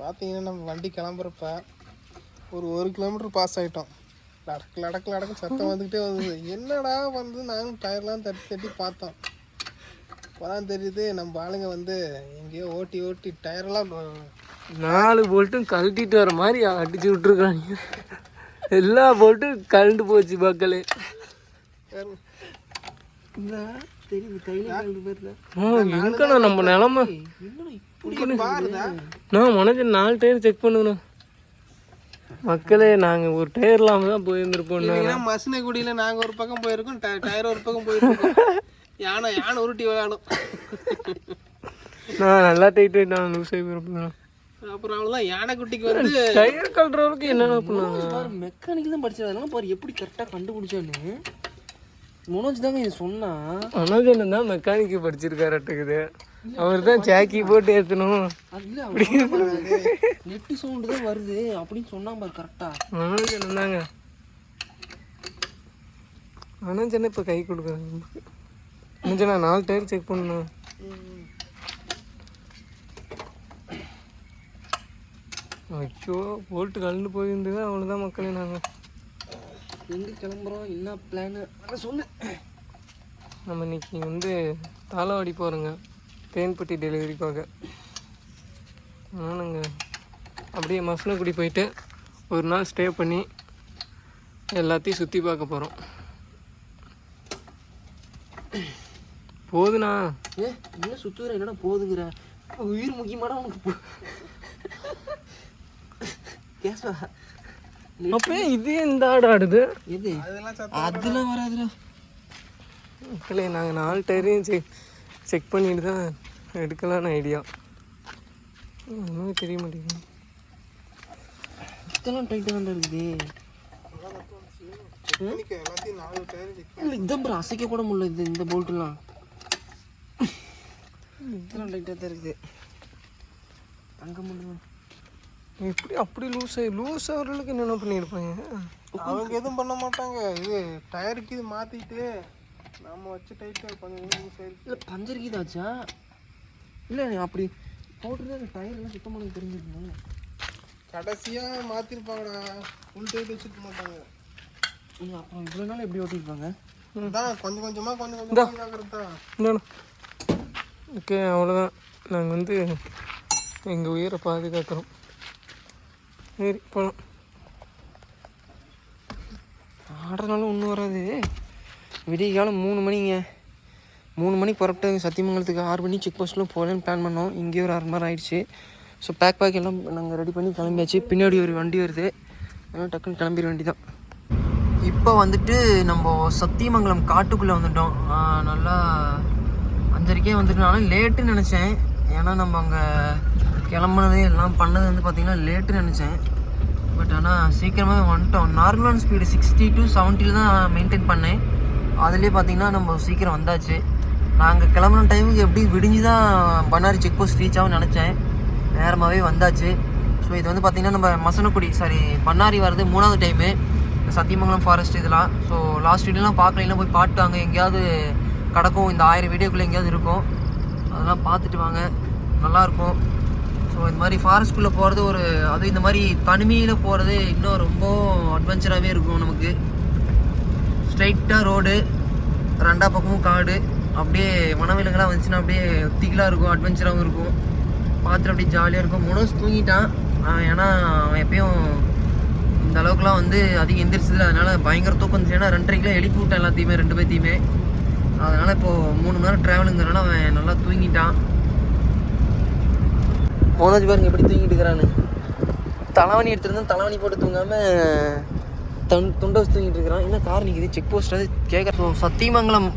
பார்த்தீங்கன்னா நம்ம வண்டி கிளம்புறப்ப ஒரு ஒரு கிலோமீட்டர் பாஸ் ஆகிட்டோம் லடக்கு லடக்கு லடக்கு சத்தம் வந்துக்கிட்டே வந்தது. என்னடா வந்து நானும் டயர்லாம் தட்டி தட்டி பார்த்தோம். அப்போதான் தெரியுது நம்ம ஆளுங்க வந்து எங்கேயோ ஓட்டி ஓட்டி டயரெல்லாம் நாலு போல்ட்டும் கழட்டிட்டு வர மாதிரி அடிச்சு விட்டுருக்காங்க எல்லா போல்ட்டும் கழண்டு போச்சு மக்களே. தெரியுது கையில ஆ எங்கண்ணா நம்ம நிலமை. நான் மனசு நாலு டயர் செக் பண்ணுங்கண்ணா மக்களே நாங்கள் ஒரு டயர் இல்லாமல் தான் போயிருந்துருப்போம் இல்லைன்னா மசினகுடியில் நாங்கள் ஒரு பக்கம் போயிருக்கோம் டய- டயர் ஒரு பக்கம் போயிருக்கோம். யானை யானை உருட்டி விளையாடும். நான் நல்லா டைட் நான் லூஸ் ஆகி போயிருப்பேன். அப்புறம் அவ்வளோதான் யானைக்குட்டிக்கு வந்து டயர் கழட்டுறவருக்கு என்னென்ன பண்ணாங்க பாரு மெக்கானிக் தான் படிச்சது. பாரு எப்படி கரெக்டாக கண்டுபிடிச்சான்னு மனோஜ் தாங்க இது சொன்னா. அனகண்ணன் தான் மெக்கானிக்கு படிச்சிருக்காரட்டுக்குது அவர் தான் ஜாக்கி போட்டு ஏற்றணும் நெட்டு சவுண்டு தான் வருது. அப்படின்னு சொன்னான் பாரு கரெக்டா அனகண்ணன் தாங்க. அனஞ்சனா இப்போ கை கொடுக்குறாங்க. அனஞ்சனா நாலு டயர் செக் பண்ணணும். ஐயோ போல்ட்டு கலந்து போயிருந்தது அவ்வளோதான் மக்களே நாங்கள் எங்க கிளம்புறோம்? என்ன பிளான் அதை சொல்லு நம்ம இன்னைக்கு வந்து தாளவாடி போகிறோங்க தேன்பட்டி டெலிவரி பார்க்க நானுங்க அப்படியே மசனக்குடி போயிட்டு ஒரு நாள் ஸ்டே பண்ணி எல்லாத்தையும் சுற்றி பார்க்க போகிறோம் போதுண்ணா. ஏ என்ன சுத்துற? என்னடா போகுதுங்கிற உயிர் முக்கியமாடா உனக்கு போ- கேசவா அப்போ இது இந்த ஆடு ஆடுது அதெல்லாம் அதெல்லாம் வராதுடா. மக்களே நாங்கள் நாலு டயரையும் செக் செக் பண்ணிட்டு தான் எடுக்கலான்னு ஐடியா ஒன்றுமே தெரிய மாட்டேங்குது. இதெல்லாம் டைட்டாக தான் இருக்குது. சத்தம் எல்லாத்தையும் நாலு டயர் இல்லை இதான் ப்ரோ அசைக்க கூட முடியல இது இந்த போல்ட்டுலாம் இதெல்லாம் டைட்டாக தான் இருக்குது. தங்க முடியும் எப்படி அப்படி லூஸ் ஆகி லூஸ் ஆகிறதுக்கு என்னென்ன பண்ணியிருப்பாங்க? அவங்க எதுவும் பண்ண மாட்டாங்க. இது டயருக்கு இது மாற்றிட்டு நம்ம வச்சு டைட்டு கொஞ்சம் கொஞ்சம் சரி இல்லை பஞ்சருக்கு இதாச்சா இல்லை அப்படி போட்டுருந்தா அந்த டயர்லாம் சுத்தம் பண்ண தெரிஞ்சிருந்தேன் கடைசியாக மாற்றிருப்பாங்கடா ஃபுல் டைட் வச்சுருக்க மாட்டாங்க. அப்புறம் இவ்வளோ நாள் எப்படி ஓட்டிருப்பாங்க? தான் கொஞ்சம் கொஞ்சமாக கொஞ்சம் இந்தாண்ணா ஓகே அவ்வளோதான் நாங்கள் வந்து எங்கள் உயிரை பாதுகாக்கிறோம். சரி போகலாம் ஆடுறதுனால ஒன்றும் வராது. விடிய காலம் மூணு மணிங்க. மூணு மணிக்கு புறப்பட்டு சத்தியமங்கலத்துக்கு ஆறு மணி செக் போஸ்ட்லாம் போகலான்னு பிளான் பண்ணோம். இங்கேயே ஒரு அரை மணி ஆகிடுச்சு ஸோ பேக் பேக் எல்லாம் நாங்கள் ரெடி பண்ணி கிளம்பியாச்சு. பின்னாடி ஒரு வண்டி வருது. அதனால் டக்குன்னு கிளம்பிட வேண்டியதான் இப்போ வந்துட்டு நம்ம சத்தியமங்கலம் காட்டுக்குள்ளே வந்துட்டோம். நல்லா அஞ்சரைக்கே வந்துட்டனாலும் லேட்டுன்னு நினச்சேன். ஏன்னா நம்ம அங்கே கிளம்புனது எல்லாம் பண்ணது வந்து பார்த்திங்கன்னா லேட்டுன்னு நினச்சேன். பட் ஆனால் சீக்கிரமாக வந்துட்டோம். நார்மலான ஸ்பீடு சிக்ஸ்டி டு செவன்ட்டியில் தான் மெயின்டைன் பண்ணேன். அதுலேயே பார்த்தீங்கன்னா நம்ம சீக்கிரம் வந்தாச்சு. நாங்கள் கிளம்புன டைமுக்கு எப்படி விடிஞ்சு தான் பண்ணாரி செக் போஸ்ட் ரீச் ஆகும் நினச்சேன். நேரமாகவே வந்தாச்சு. ஸோ இது வந்து பார்த்திங்கன்னா நம்ம மசனக்குடி சாரி பண்ணாரி வர்றது மூணாவது டைமு சத்தியமங்கலம் ஃபாரஸ்ட் இதெல்லாம். ஸோ லாஸ்ட் வீடியோலாம் பார்க்கலாம் போய் பாட்டுவாங்க எங்கேயாவது கிடக்கும். இந்த ஆயிரம் வீடியோக்குள்ளே எங்கேயாவது இருக்கும். அதெல்லாம் பார்த்துட்டு வாங்க. நல்லாயிருக்கும் ஸோ இந்த மாதிரி ஃபாரஸ்ட்குள்ளே போகிறது ஒரு அதுவும் இந்த மாதிரி தனிமையில் போகிறது இன்னும் ரொம்ப அட்வென்ச்சராகவே இருக்கும் நமக்கு. ஸ்ட்ரைட்டாக ரோடு ரெண்டா பக்கமும் காடு அப்படியே வனவிலங்கெல்லாம் வந்துச்சுன்னா அப்படியே திகிலாக இருக்கும் அட்வென்ச்சராகவும் இருக்கும். பார்த்துட்டு அப்படியே ஜாலியாக இருக்கும். மனோஸ் தூங்கிட்டான். ஏன்னா அவன் எப்பயும் இந்த அளவுக்குலாம் வந்து அதிகம் எந்திரிச்சதில்ல. அதனால் பயங்கர தூக்கம் இருந்துச்சு ஏன்னா ரெண்டரைக்கெலாம் எழுப்பி விட்டேன் எல்லாத்தையுமே ரெண்டு பேர்த்தையுமே. அதனால் இப்போது மூணு மணி நேரம் ட்ராவலுங்கிறனால அவன் நல்லா தூங்கிட்டான். மோனோஜ் பாருங்க எப்படி தூங்கிட்டு இருக்கிறான்னு தலைவணி எடுத்துருந்தா தலைவணி போட்டு தூங்காம தன் துண்டை வச்சு தூங்கிட்டு இருக்கிறான். என்ன கார் நிற்கிது செக் போஸ்ட் வந்து கேட்க சத்தியமங்கலம்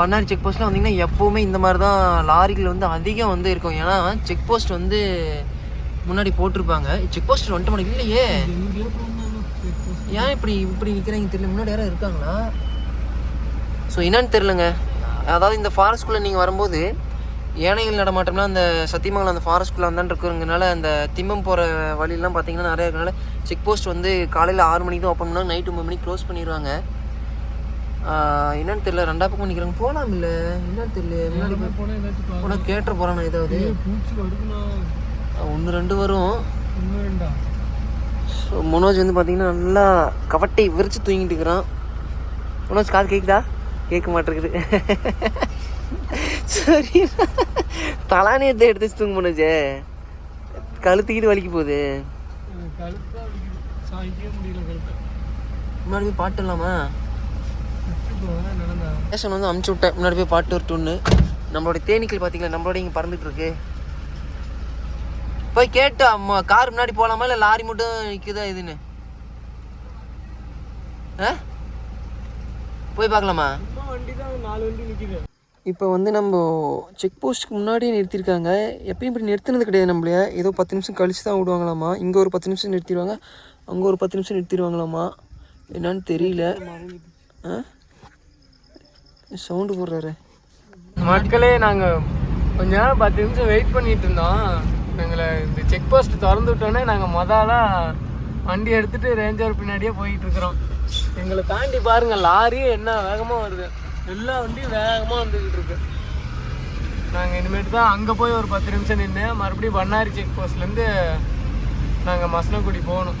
பண்ணாரி செக் போஸ்ட்டில் வந்தீங்கன்னா எப்போவுமே இந்த மாதிரி தான் லாரிகள் வந்து அதிகம் வந்து இருக்கும். ஏன்னா செக் போஸ்ட் வந்து முன்னாடி போட்டிருப்பாங்க. செக் போஸ்ட் வந்துட்டு மணிக்கு இல்லையே. ஏன் இப்படி இப்படி நிற்கிறாங்க தெரியல. முன்னாடி யாரும் இருக்காங்களா? ஸோ என்னன்னு தெரிலங்க அதாவது இந்த ஃபாரஸ்ட்குள்ளே நீங்கள் வரும்போது யானைகள் நடமாட்டம்லாம் அந்த சத்தியமங்கலம் அந்த ஃபாரஸ்ட்குள்ளே வந்தான் இருக்கிறதுனால அந்த திம்மம் போகிற வழியெல்லாம் பார்த்தீங்கன்னா நிறைய இருக்கனால செக் போஸ்ட் வந்து காலையில் ஆறு மணிக்கு தான் ஓப்பன் பண்ணால் நைட் ஒம்பது மணிக்கு க்ளோஸ் பண்ணிடுவாங்க என்னன்னு தெரியல ரெண்டா பக்கம் நிற்கிறாங்க போகலாம் இல்லை என்னன்னு தெரியல முன்னாடி போனால் கேட்டு போகிறானே ஏதாவது? ஒன்று ரெண்டு வரும். ஸோ மனோஜ் வந்து பார்த்தீங்கன்னா நல்லா கவட்டை விரிச்சு தூங்கிட்டு இருக்கிறான். மனோஜ் காது கேட்குதா கேட்க மாட்டேங்குது. சரி. தலானியத்தை எடுத்து வச்சு தூங்க மனோஜ் கழுத்துக்கிட்டு வலிக்க போகுது. முன்னாடி போய் பாட்டு இல்லாமா? ஸ்டேஷன் வந்து அமுச்சு விட்டேன். முன்னாடி போய் பாட்டு வரட்டும்னு நம்மளோட தேனீக்கள் பார்த்தீங்களா நம்மளோட இங்கே பறந்துட்டு இருக்கு. போய் கேட்டு அம்மா கார் முன்னாடி போகலாமா இல்லை லாரி மட்டும் நிற்குதா இதுன்னு? ஆ? போய் பார்க்கலாமா? இப்போ வந்து நம்ம செக் போஸ்ட்டுக்கு முன்னாடியே நிறுத்தியிருக்காங்க எப்பயும் இப்படி நிறுத்தினது கிடையாது நம்மளைய. ஏதோ பத்து நிமிஷம் கழிச்சு தான் விடுவாங்களாமா? இங்கே ஒரு பத்து நிமிஷம் நிறுத்திடுவாங்க அங்கே ஒரு பத்து நிமிஷம் நிறுத்திடுவாங்களாமா என்னன்னு தெரியல. சவுண்டு போடுறாரு. மக்களே நாங்கள் கொஞ்ச நேரம் பத்து நிமிஷம் வெயிட் பண்ணிட்டு இருந்தோம். எங்களை இந்த செக் போஸ்ட் திறந்து விட்டோன்னே நாங்கள் மொதலாக வண்டி எடுத்துகிட்டு ரேஞ்சர் பின்னாடியே போயிட்டு இருக்கிறோம். எங்களை தாண்டி பாருங்கள் லாரி என்ன வேகமாக வருது. எல்லா வண்டியும் வேகமாக வந்துக்கிட்டு இருக்கு. நாங்கள் இனிமேட்டு தான் அங்கே போய் ஒரு பத்து நிமிஷம் நின்று மறுபடியும் பண்ணாரி செக் போஸ்ட்லேருந்து நாங்கள் மசனக்குடி போகணும்.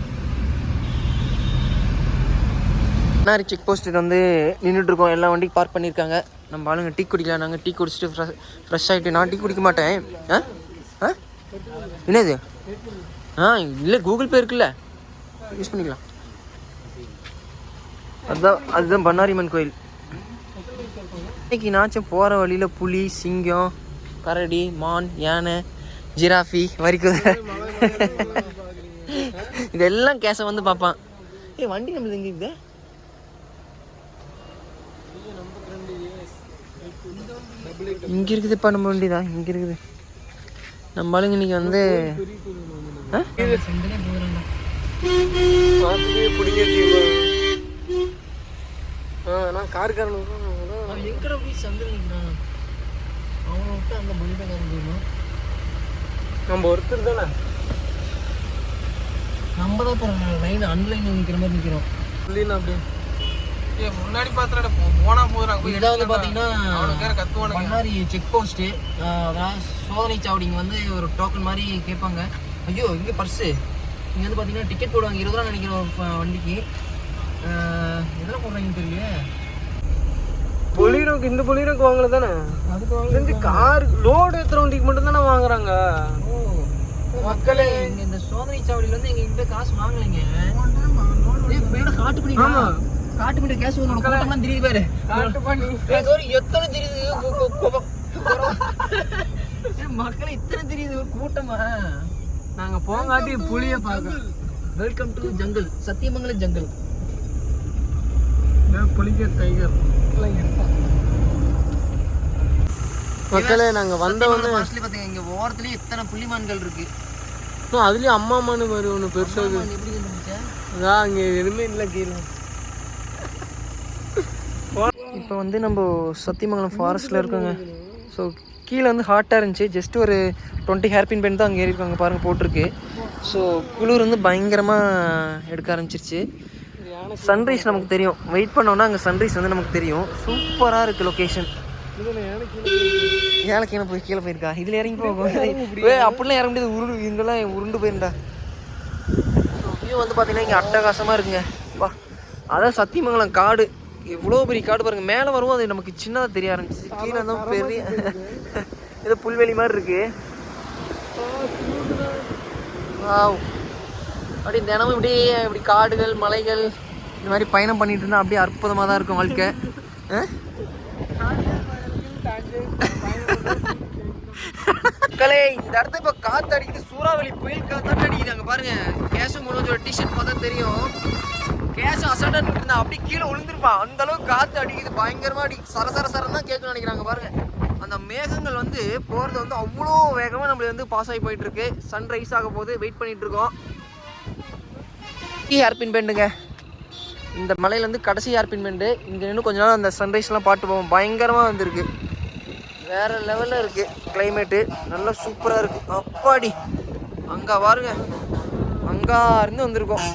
பண்ணாரி செக் போஸ்ட் வந்து நின்றுட்டு இருக்கோம். எல்லா வண்டியும் பார்க் பண்ணியிருக்காங்க. நம்ம ஆளுங்க டீ குடிக்கலாம். நாங்கள் டீ குடிச்சிட்டு ஃப்ரெஷ் ஃப்ரெஷ் ஆகிட்டு நான் டீ குடிக்க மாட்டேன். ஆ? ஆ? என்னது? ஆ இல்லை கூகுள் பே இருக்குல்ல. யூஸ் பண்ணிக்கலாம். அதுதான் அதுதான் பண்ணாரிம்மன் கோயில். இன்னைக்கு நாச்சும் போகிற வழியில் புலி சிங்கம் கரடி மான் யானை ஜிராஃபி வரிக்குதிரை இதெல்லாம் கேச வந்து பார்ப்பான் ஏ வண்டி நம்மளுக்கு எங்கே இருக்குது இங்கே இருக்குதுப்பா நம்ம வண்டி தான் இங்கே இருக்குது. நம்ம ஆளுங்க இன்னைக்கு வந்து ஆ? ஆ நான் காருக்காரன் எங்கடா போய் சந்திரன் நிற்கிறான் அவனை விட்டு அந்த மனிதக்காரன் போயிடணும் நம்ம ஒருத்தர் தானே. நம்ம தான் இப்போ லைன் அன்லைன் நிற்கிற மாதிரி நிற்கிறோம் இல்லைன்னா அப்படியே ஏ முன்னாடி பாத்திரட போனா இதான் வந்து பார்த்தீங்கன்னா அவனுக்கு வேற கத்துவானுங்க. பண்ணாரி செக் போஸ்ட்டு அதாவது சோதனை சாவடிங்க வந்து ஒரு டோக்கன் மாதிரி கேட்பாங்க. ஐயோ இங்கே பர்ஸு இங்கே வந்து பார்த்தீங்கன்னா டிக்கெட் போடுவாங்க. இருபது ரூபா ஒரு ஃப- வண்டிக்கு. எதில் போடுறாங்கன்னு தெரியல பொலிரோக்கு இந்த பொலிரோக்கு வாங்கல தானே? அதுக்கு தெரிஞ்சு கார் லோடு ஏற்றுற வண்டிக்கு மட்டும் தானே வாங்குறாங்க. ஓ. மக்களே இந்த சோதனை சாவடியில வந்து எங்க கிட்ட காசு வாங்கலைங்க. காட்டு பண்ணி ஆமா. காட்டு பண்ணி கேஸ் உன்னோட கூட்டம்லாம் தெரியுது பாரு. காட்டு பண்ணி. எத்தனை தெரியுது? கு- கு- கு- ஏய், மக்களே இத்தனை தெரியுது? ஒரு கூட்டமா? நாங்க போங்காட்டி புளிய பார்க்க welcome to jungle Sathyamangalam jungle புளிக்க டைகர் மக்களே நாங்க வந்த உடனே பாத்தீங்க இங்க ஓரத்துலயே இத்தனை புள்ளிமான்கள் இருக்கு? இன்னும் அதுலயும் அம்மா அம்மானு மாதிரி ஒன்று பெருசா இருக்கு. எப்படி கண்டுபிடிச்ச அதான் அங்க எதுவுமே இல்லை கீழே. இப்போ வந்து நம்ம சத்தியமங்கலம் ஃபாரஸ்ட்டில் இருக்கோங்க. ஸோ கீழே வந்து ஹாட்டாக இருந்துச்சு. ஜஸ்ட் ஒரு டுவெண்ட்டி ஹேர்பின் பென் தான் அங்கே ஏறிருக்காங்க பாருங்கள் போட்டிருக்கு. ஸோ குளிர் வந்து பயங்கரமாக எடுக்க ஆரம்பிச்சிருச்சு. சன்ரைஸ் நமக்கு தெரியும். வெயிட் பண்ணோன்னா அங்கே சன்ரைஸ் வந்து நமக்கு தெரியும். சூப்பராக இருக்குது லொக்கேஷன் ஏழை கீழே போய் கீழே போயிருக்கா? இதில் இறங்கி போகும். ஏய் அப்படிலாம் இறங்க முடியாது. உருண்டு இங்கெல்லாம் உருண்டு போயிருந்தா. வியூ வந்து பார்த்தீங்கன்னா இங்கே அட்டகாசமாக இருக்குங்க. வா. அதான் சத்தியமங்கலம் காடு. எவ்வளோ பெரிய காடு பாருங்க. மேலே வரும் அது நமக்கு சின்னதாக தெரிய ஆரம்பிச்சு கீழே தான் பெரிய ஏதோ புல்வெளி மாதிரி இருக்கு. வாவ். அப்படி தினமும் இப்படியே இப்படி காடுகள் மலைகள் இந்த மாதிரி பயணம் பண்ணிட்டு இருந்தால் அப்படியே அற்புதமாக தான் இருக்கும் வாழ்க்கை. மக்களே இந்த இடத்த இப்போ காத்து அடிக்குது சூறாவளி புயல் காத்தாட்டு அடிக்குது அங்கே பாருங்க. கேஷம் மனோஜோட டிஷர்ட் பார்த்தா தெரியும். கேஷம் அசடன் இருந்தா அப்படியே கீழே விழுந்துருப்பான் அந்த அளவுக்கு காத்து அடிக்குது. பயங்கரமா அடி சர சர சரம் தான் கேட்கணும்னு நினைக்கிறாங்க பாருங்க. அந்த மேகங்கள் வந்து போறது வந்து அவ்வளோ வேகமா நம்மள வந்து பாஸ் ஆகி போயிட்டு இருக்கு சன்ரைஸ் ஆக போது வெயிட் பண்ணிட்டு இருக்கோம் ஹேர்பின் பெண்டுங்க இந்த மலையிலேருந்து கடைசி ஏர்பின் பெண்டு இங்கே நின்று கொஞ்ச நாள் அந்த சன்ரைஸ்லாம் பாட்டு போவோம். பயங்கரமாக வந்திருக்கு. வேற லெவலில் இருக்குது கிளைமேட்டு நல்லா சூப்பராக இருக்கு. அப்பாடி. அங்கே பாருங்க. அங்கா இருந்து வந்திருக்கோம்.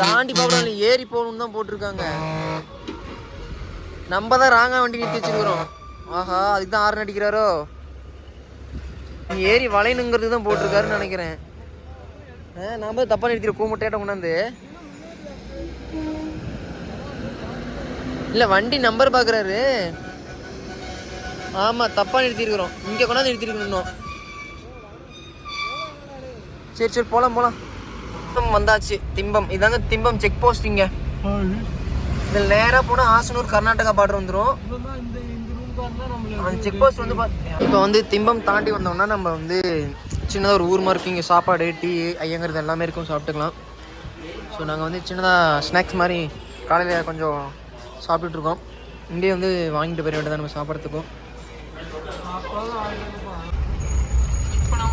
தாண்டி போகணும் ஏறி போகணும்னு தான் போட்டிருக்காங்க. நம்ம தான் ராங்காக வண்டி நிறுத்தி வச்சுருக்குறோம். ஆஹா அதுக்கு தான் ஆறு அடிக்கிறாரோ? நீ ஏறி வளையணுங்கிறது தான் போட்டிருக்காருன்னு நினைக்கிறேன். நான் போய் தப்பா நிறுத்திட கூமுட்டையாட்ட கொண்டாந்து இல்லை வண்டி நம்பர் பார்க்குறாரு ஆமாம் தப்பாக நிறுத்தியிருக்கிறோம் இங்கே கொண்டாந்து நிறுத்திருக்கணும். சரி சரி போகலாம் போகலாம் திம்பம் வந்தாச்சு. திம்பம். இதாங்க திம்பம் செக் போஸ்ட் இங்கே. இதில் நேராக போனால் ஆசனூர் கர்நாடகா பார்டர் வந்துடும் செக் போஸ்ட் வந்து இப்போ வந்து திம்பம் தாண்டி வந்தோம்னா நம்ம வந்து சின்னதாக ஒரு ஊர் மாதிரி இருக்கும் இங்கே சாப்பாடு டீ ஐயங்கிறது எல்லாமே இருக்கும். சாப்பிட்டுக்கலாம். ஸோ நாங்கள் வந்து சின்னதாக ஸ்நாக்ஸ் மாதிரி காலையில் கொஞ்சம் சாப்பிட்டுட்டு இருக்கோம் இங்கேயே வந்து வாங்கிட்டு போயிட வேண்டியதான் நம்ம சாப்பிட்றதுக்கும். இப்போ நம்ம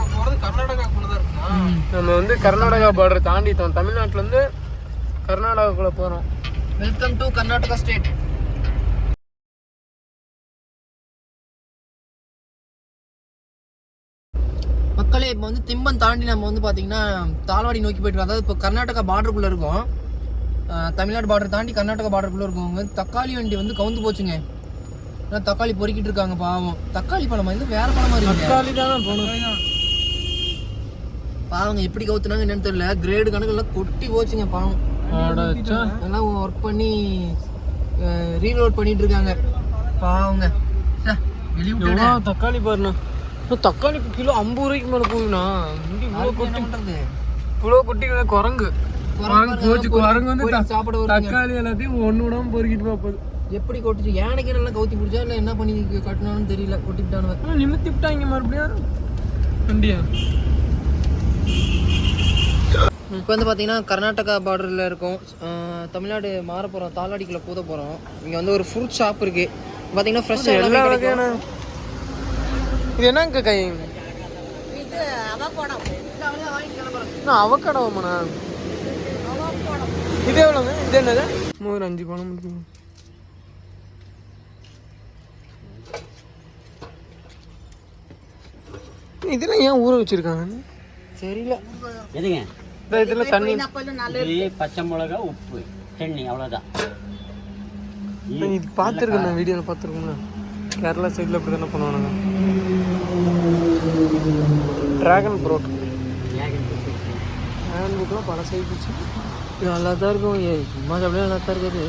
வந்து கர்நாடகா பார்டர் தாண்டிட்டோம். தமிழ்நாட்டுல இருந்து கர்நாடகாக்குள்ள போறோம். வெல்கம் டு கர்நாடகா ஸ்டேட் இப்போ வந்து திம்பம் தாண்டி நம்ம வந்து பார்த்தீங்கன்னா தாழ்வாடி நோக்கி போயிட்டு இருக்கோம். அதாவது இப்போ கர்நாடகா பார்டருக்குள்ளே இருக்கும். தமிழ்நாடு பார்டர் தாண்டி கர்நாடகா பார்டருக்குள்ளே வந்து தக்காளி வண்டி வந்து கவுந்து போச்சுங்க. அதான் தக்காளி பொறுக்கிட்டு இருக்காங்க பாவம். தக்காளி பழமா? இது வேற பழமா இருக்கு தக்காளி தானே போகணும் பாவங்க எப்படி கவுத்துனாங்க என்னன்னு தெரியல. கிரேடு கணக்கெல்லாம் கொட்டி போச்சுங்க பாவம். அடச்சா. எல்லாம் ஒர்க் பண்ணி ரீலோட் பண்ணிட்டு இருக்காங்க. பாவங்க. தக்காளி பாருண்ணா. இப்போ தக்காளி கிலோ ஐம்பது ரூபாய்க்கு மேலே போகுதுண்ணா. இவ்வளோ கொட்டி இவ்வளோ கொட்டி குரங்கு. குரங்கு போச்சு குரங்கு வந்து சாப்பிட. தக்காளி எல்லாத்தையும் ஒன்று விடாம பொறுக்கிட்டு போகுது. எப்படி கொட்டுச்சு? யானைக்கு நல்லா கவுத்தி பிடிச்சா இல்லை என்ன பண்ணி கட்டினான்னு தெரியல கொட்டிவிட்டானுவ ஆனால் நிமித்தி விட்டாங்க மறுபடியும். வண்டியா? இப்போ வந்து பார்த்தீங்கன்னா கர்நாடகா பார்டரில் இருக்கும். தமிழ்நாடு மாற போகிறோம் தாளாடிக்குள்ளே பூத போகிறோம் இங்கே வந்து ஒரு ஃப்ரூட் ஷாப் இருக்குது பார்த்தீங்கன்னா ஃப்ரெஷ்ஷாக எல்லா வகையான இது என்னங்க கை? அவக்கடவுமாண்ணா இது எவ்வளோங்க இது என்னது? ஒரு அஞ்சு பழம் மட்டும் இதெல்லாம் ஏன் ஊற வச்சிருக்காங்க? தெரியல. எதுங்க? இந்த இதுல தண்ணி பச்சை மிளகா உப்பு தண்ணி அவ்வளோதான் இது பார்த்துருக்கேன் நான் வீடியோவில் பார்த்துருக்கோம்ல கேரளா சைடில் அப்படி தானே பண்ணுவானுங்க. ட்ராகன் ப்ரோட் ட்ராகன் ப்ரோட்லாம் பல சைடுச்சு நல்லா தான் இருக்கும். ஏ சும்மா சாப்பிடலாம் நல்லா தான் இருக்குது.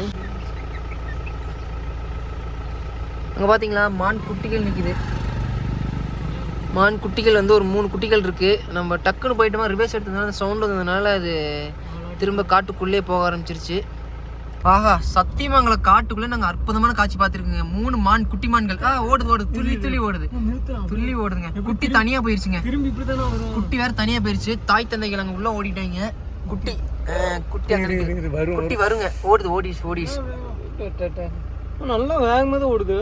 அங்கே பார்த்தீங்களா மான் குட்டிகள் நிற்கிது மான் குட்டிகள் வந்து ஒரு மூணு குட்டிகள் இருக்குது நம்ம டக்குன்னு போயிட்டோமா ரிவர்ஸ் எடுத்ததுனால சவுண்ட் வந்ததுனால அது திரும்ப காட்டுக்குள்ளே போக ஆரம்பிச்சிருச்சு. ஆஹா சத்தியமங்கல காட்டுக்குள்ளே நாங்கள் அற்புதமான காட்சி பார்த்துருக்குங்க. மூணு மான் குட்டி மான்கள். ஆ ஓடுது ஓடுது. துள்ளி துள்ளி ஓடுது. துள்ளி ஓடுதுங்க. குட்டி தனியாக போயிருச்சுங்க. குட்டி வேற தனியா போயிருச்சு. தாய் தந்தைகள் அங்க உள்ள ஓடிட்டாங்க. குட்டி குட்டி அங்க இருக்கு. வரும் குட்டி வருங்க. ஓடுது ஓடிஸ் ஓடிஸ் நல்லா வேகமாக தான் ஓடுது.